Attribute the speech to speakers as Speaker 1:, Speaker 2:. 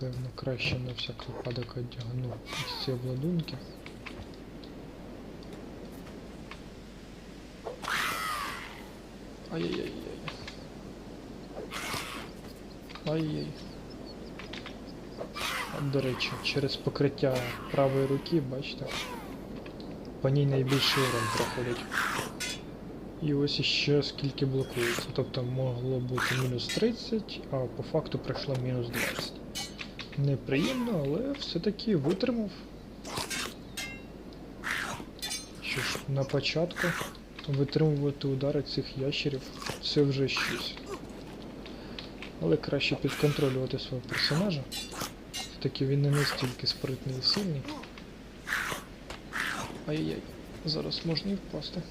Speaker 1: Певно, краще на всяк випадок одягну ось ці обладунки. Ай-яй-яй. Ай-яй. До речі, через покриття правої руки, бачите, по ній найбільший урон проходить. І ось іще скільки блокується. Тобто могло бути мінус 30, а по факту пройшло мінус 20. Неприємно, але все-таки витримав. Що ж, на початку витримувати удари цих ящерів це вже щось. Але краще підконтролювати свого персонажа. Все-таки він не настільки спритний і сильний. Ай-яй, зараз можна і впасти.